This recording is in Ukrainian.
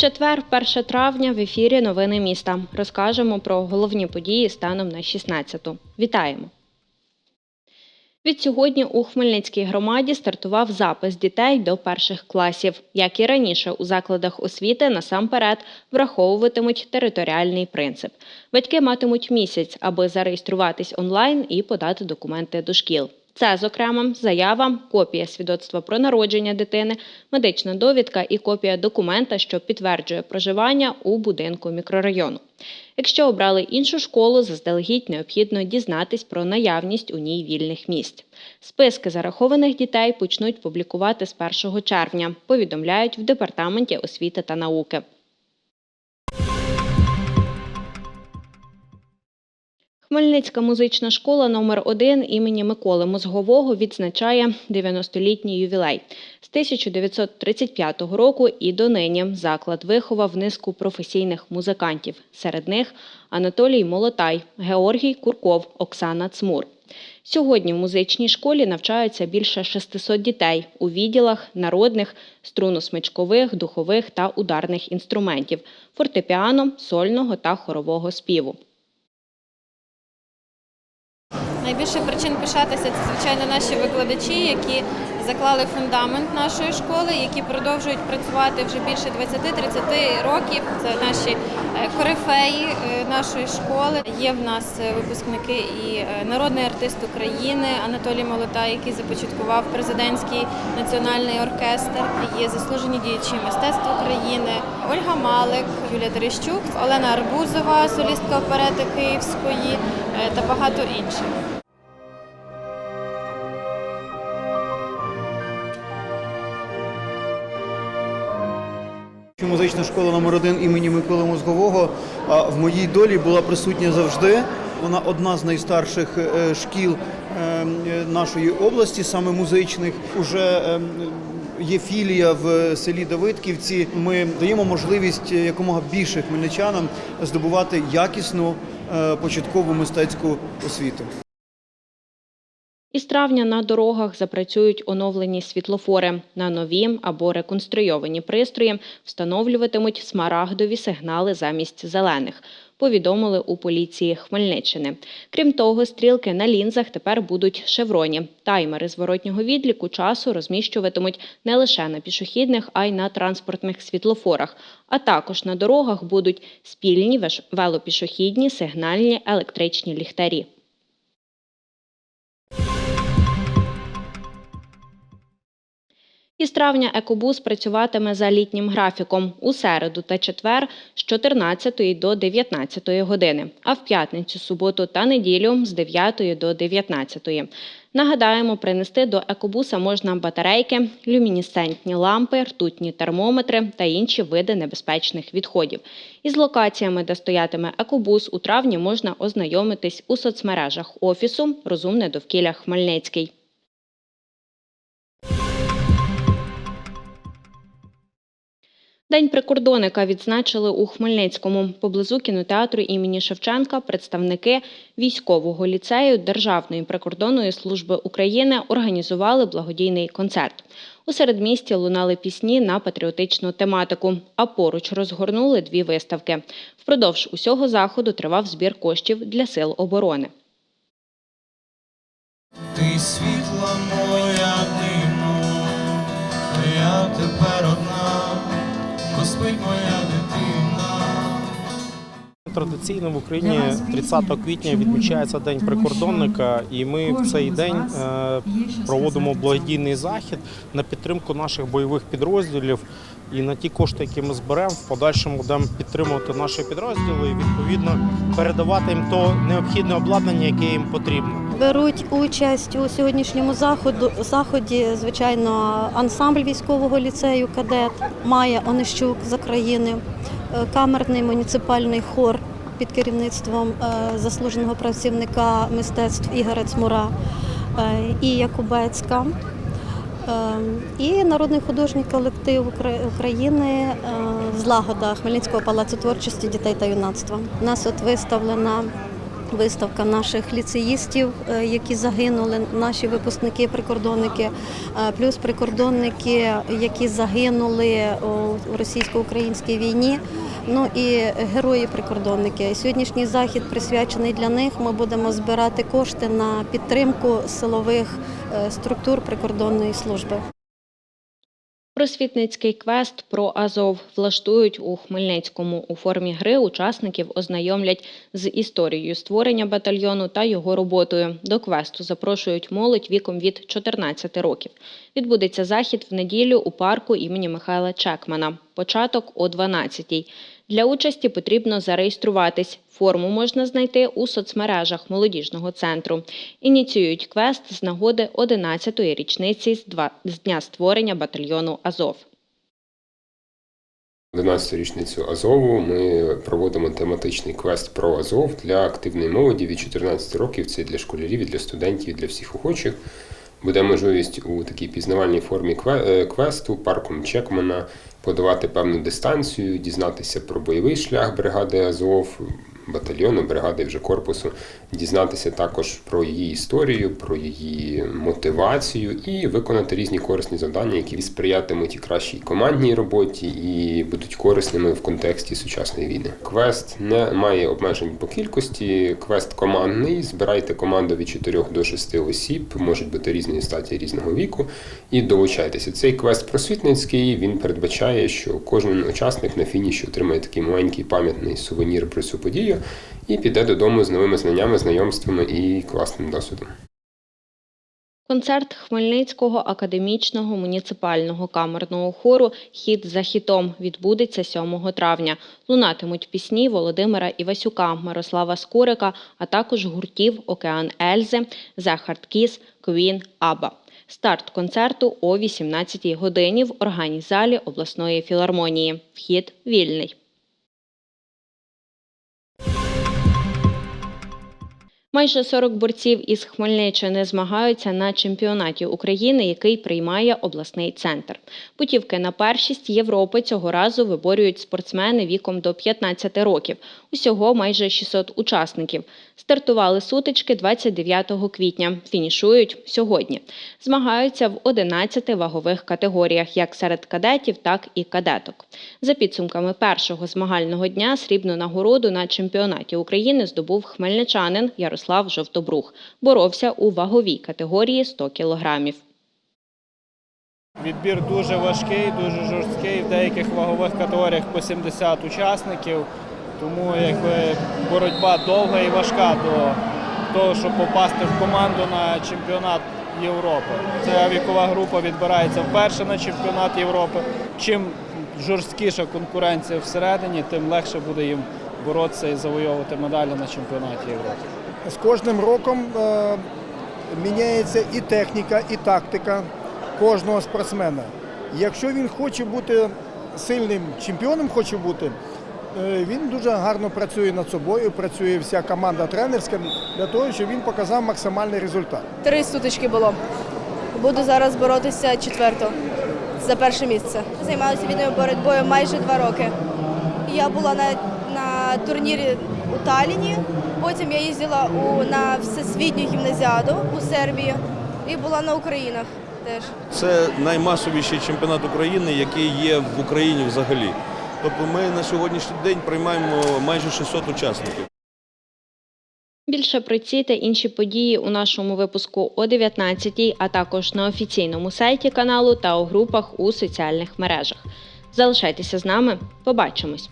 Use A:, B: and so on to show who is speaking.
A: Четвер, 1 травня, в ефірі Новини міста. Розкажемо про головні події станом на 16-ту. Вітаємо! Відсьогодні у Хмельницькій громаді стартував запис дітей до перших класів. Як і раніше, у закладах освіти насамперед враховуватимуть територіальний принцип. Батьки матимуть місяць, аби зареєструватись онлайн і подати документи до шкіл. Це, зокрема, заява, копія свідоцтва про народження дитини, медична довідка і копія документа, що підтверджує проживання у будинку мікрорайону. Якщо обрали іншу школу, заздалегідь необхідно дізнатись про наявність у ній вільних місць. Списки зарахованих дітей почнуть публікувати з 1 червня, повідомляють в департаменті освіти та науки. Хмельницька музична школа номер 1 імені Миколи Мозгового відзначає 90-літній ювілей. З 1935 року і донині заклад виховав низку професійних музикантів. Серед них Анатолій Молотай, Георгій Курков, Оксана Цмур. Сьогодні в музичній школі навчаються більше 600 дітей у відділах народних, струнно-смичкових, духових та ударних інструментів, фортепіано, сольного та хорового співу.
B: Найбільше причин пишатися це, звичайно, наші викладачі, які заклали фундамент нашої школи, які продовжують працювати вже більше 20-30 років. Це наші е, корифеї е, нашої школи. Є в нас е, випускники і народний артист України Анатолій Молота, який започаткував президентський національний оркестр. Є заслужені діячі мистецтв України, Ольга Малик, Юлія Терещук, Олена Арбузова, солістка оперети Київської та багато інших.
C: Музична школа номер 1 імені Миколи Мозгового в моїй долі була присутня завжди. Вона одна з найстарших е, шкіл е, е, нашої області, саме музичних. Уже е, є філія в селі Давидківці. Ми даємо можливість якомога більше хмельничанам здобувати якісну е, початкову мистецьку освіту.
A: Із травня на дорогах запрацюють оновлені світлофори. На нові або реконструйовані пристрої встановлюватимуть смарагдові сигнали замість зелених. Повідомили у поліції Хмельниччини. Крім того, стрілки на лінзах тепер будуть шевроні. Таймери зворотнього відліку часу розміщуватимуть не лише на пішохідних, а й на транспортних світлофорах. А також на дорогах будуть спільні велопішохідні, сигнальні електричні ліхтарі. Із травня екобус працюватиме за літнім графіком у середу та четвер з 14 до 19 години, а в п'ятницю, суботу та неділю з 9 до 19. Нагадаємо, принести до екобуса можна батарейки, люмінесцентні лампи, ртутні термометри та інші види небезпечних відходів. Із локаціями, де стоятиме екобус, у травні можна ознайомитись у соцмережах офісу Розумне довкілля Хмельницький. День прикордонника відзначили у Хмельницькому. Поблизу кінотеатру імені Шевченка представники військового ліцею Державної прикордонної служби України організували благодійний концерт. У середмісті лунали пісні на патріотичну тематику, а поруч розгорнули дві виставки. Впродовж усього заходу тривав збір коштів для сил оборони.
D: Ти світла моя дивно, я тепер одна, Господь моя.
E: Традиційно в Україні 30 квітня відмічається День прикордонника, і ми в цей день е, проводимо благодійний захід на підтримку наших бойових підрозділів. І на ті кошти, які ми зберемо, в подальшому будемо підтримувати наші підрозділи і відповідно передавати їм то необхідне обладнання, яке їм потрібно.
F: Беруть участь у сьогоднішньому заходу, заході, звичайно, ансамбль військового ліцею кадет Майя Онищук з України, е, камерний муніципальний хор під керівництвом е, заслуженого працівника мистецтв Ігоря Цмура е, і Якубецька. І народний художній колектив Укра- України Злагода Хмельницького палацу творчості дітей та юнацтва. У нас от виставлена Виставка наших ліцеїстів, е, які загинули, наші випускники, прикордонники, е, плюс прикордонники, які загинули у російсько-українській війні. Ну і герої-прикордонники. Сьогоднішній захід присвячений для них. Ми будемо збирати кошти на підтримку силових е, структур прикордонної служби.
A: Просвітницький квест про Азов влаштують у Хмельницькому. У формі гри учасників ознайомлять з історією створення батальйону та його роботою. До квесту запрошують молодь віком від 14 років. Відбудеться захід в неділю у парку імені Михайла Чекмана. Початок о 12-й. Для участі потрібно зареєструватись. Форму можна знайти у соцмережах молодіжного центру. Ініціюють квест з нагоди 11-ї річниці з дня створення батальйону Азов.
G: 11 річницю Азову ми проводимо тематичний квест про Азов для активної молоді від 14 років. Це для школярів, і для студентів, і для всіх охочих. Буде можливість у такій пізнавальній формі е, квесту парком Чекмана подавати певну дистанцію, дізнатися про бойовий шлях бригади Азов, батальйону, бригади вже корпусу, дізнатися також про її історію, про її мотивацію і виконати різні корисні завдання, які сприятимуть і кращій командній роботі, і будуть корисними в контексті сучасної війни. Квест не має обмежень по кількості. Квест командний. Збирайте команду від 4 до 6 осіб, можуть бути різної статі, різного віку, і долучайтеся. Цей квест просвітницький. Він передбачає, що кожен учасник на фініші отримає такий маленький пам'ятний сувенір про цю подію і піде додому з новими знаннями, знайомствами і класним досвідом.
A: Концерт Хмельницького академічного муніципального камерного хору Хід за хітом відбудеться 7 травня. Лунатимуть пісні Володимира Івасюка, Мирослава Скорика, а також гуртів Океан Ельзи, Захард Кіс, Квін, Аба. Старт концерту о 18 годині в організалі обласної філармонії. Вхід вільний. Майже 40 борців із Хмельниччини змагаються на чемпіонаті України, який приймає обласний центр. Путівки на першість Європи цього разу виборюють спортсмени віком до 15 років. Усього майже 600 учасників. Стартували сутички 29 квітня. Фінішують сьогодні. Змагаються в 11 вагових категоріях, як серед кадетів, так і кадеток. За підсумками першого змагального дня срібну нагороду на чемпіонаті України здобув хмельничанин Ярослав Жовтобрух. Боровся у ваговій категорії 100 кілограмів.
H: Відбір дуже важкий, дуже жорсткий. В деяких вагових категоріях по 70 учасників. Тому якби боротьба довга і важка до того, щоб попасти в команду на чемпіонат Європи. Ця вікова група відбирається вперше на чемпіонат Європи. Чим жорсткіша конкуренція всередині, тим легше буде їм боротися і завойовувати медалі на чемпіонаті Європи.
I: З кожним роком е, міняється і техніка, і тактика кожного спортсмена. Якщо він хоче бути сильним чемпіоном, хоче бути, він дуже гарно працює над собою, працює вся команда тренерська для того, щоб він показав максимальний результат.
J: Три сутички було. Буду зараз боротися четверто за перше місце. Займалася вільною боротьбою майже два роки. Я була на, на турнірі у Таліні, потім я їздила у, на всесвітню гімназіаду у Сербії і була на Українах теж.
K: Це наймасовіший чемпіонат України, який є в Україні взагалі. Тобто ми на сьогоднішній день приймаємо майже 600 учасників.
A: Більше про ці та інші події у нашому випуску о 19 а також на офіційному сайті каналу та у групах у соціальних мережах. Залишайтеся з нами, побачимось!